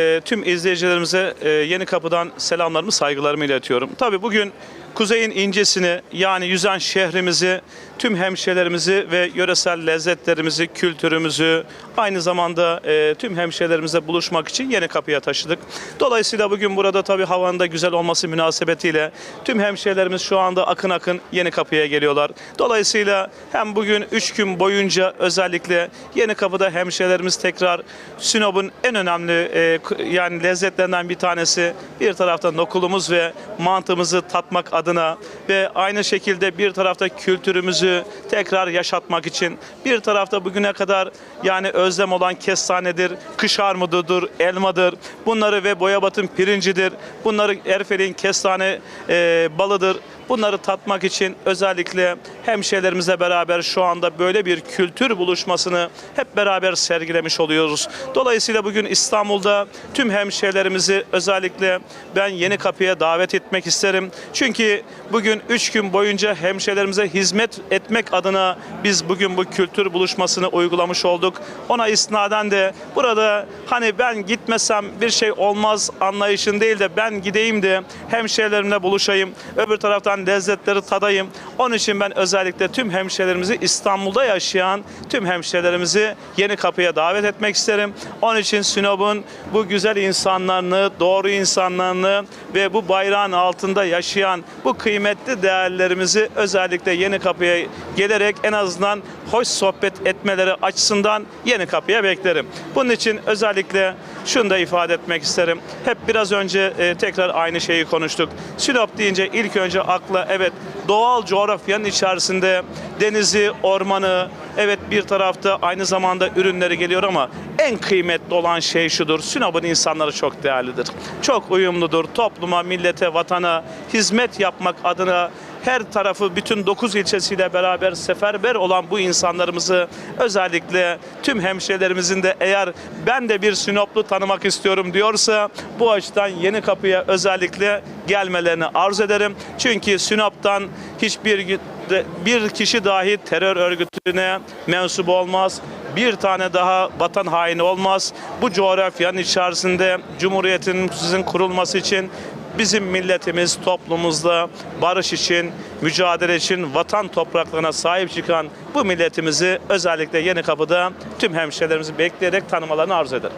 Ee, Tüm izleyicilerimize e, Yeni Kapı'dan selamlarımı, saygılarımı iletiyorum. Tabii bugün Kuzey'in incesini yani yüzen şehrimizi, tüm hemşehrilerimizi ve yöresel lezzetlerimizi, kültürümüzü aynı zamanda e, tüm hemşehrilerimizle buluşmak için Yeni Kapı'ya taşıdık. Dolayısıyla bugün burada tabii havanın da güzel olması münasebetiyle tüm hemşehrilerimiz şu anda akın akın Yeni Kapı'ya geliyorlar. Dolayısıyla hem bugün 3 gün boyunca özellikle Yeni Kapı'da hemşehrilerimiz tekrar Sinop'un en önemli e, yani lezzetlerinden bir tanesi bir tarafta nokulumuz ve mantımızı tatmak adına ve aynı şekilde bir tarafta kültürümüzü tekrar yaşatmak için bir tarafta bugüne kadar yani özlem olan kestanedir, kış armududur, elmadır. Bunları ve boyabatın pirincidir. Bunları Erfel'in kestane e, balıdır. Bunları tatmak için özellikle hemşehrilerimizle beraber şu anda böyle bir kültür buluşmasını hep beraber sergilemiş oluyoruz. Dolayısıyla bugün İstanbul'da tüm hemşehrilerimizi özellikle ben Yeni Kapı'ya davet etmek isterim. Çünkü bugün 3 gün boyunca hemşehrilerimize hizmet etmek adına biz bugün bu kültür buluşmasını uygulamış olduk. Ona isnaden de burada hani ben gitmesem bir şey olmaz anlayışın değil de ben gideyim de hemşehrilerimle buluşayım. Öbür taraftan lezzetleri tadayım. Onun için ben özellikle tüm hemşehrilerimizi İstanbul'da yaşayan tüm hemşehrilerimizi Yeni Kapı'ya davet etmek isterim. Onun için Sinop'un bu güzel insanlarını, doğru insanlarını ve bu bayrağın altında yaşayan bu kıymetli değerlerimizi özellikle Yeni Kapı'ya gelerek en azından hoş sohbet etmeleri açısından Yeni Kapı'ya beklerim. Bunun için özellikle şunu da ifade etmek isterim. Hep biraz önce e, tekrar aynı şeyi konuştuk. Sinop deyince ilk önce akla evet doğal coğrafyanın içerisinde denizi, ormanı, evet bir tarafta aynı zamanda ürünleri geliyor ama en kıymetli olan şey şudur. Sinop'un insanları çok değerlidir. Çok uyumludur. Topluma, millete, vatana hizmet yapmak adına her tarafı bütün 9 ilçesiyle beraber seferber olan bu insanlarımızı özellikle tüm hemşehrilerimizin de eğer ben de bir Sinoplu tanımak istiyorum diyorsa bu açıdan Yeni Kapı'ya özellikle gelmelerini arzu ederim. Çünkü Sinop'tan hiçbir bir kişi dahi terör örgütüne mensup olmaz. Bir tane daha vatan haini olmaz. Bu coğrafyanın içerisinde Cumhuriyetimizin kurulması için bizim milletimiz toplumumuzda barış için, mücadele için vatan topraklarına sahip çıkan bu milletimizi özellikle Yeni Kapı'da tüm hemşehrilerimizi bekleyerek tanımalarını arzu ederim.